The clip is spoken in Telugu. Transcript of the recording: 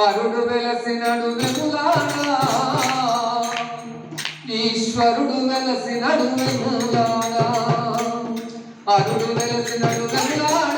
అరుడు వెలసినడు వెనులాడా ఈశ్వరుడు వెలసినడు వెనులాడా అరుడు వెలసినడు వెనులాడా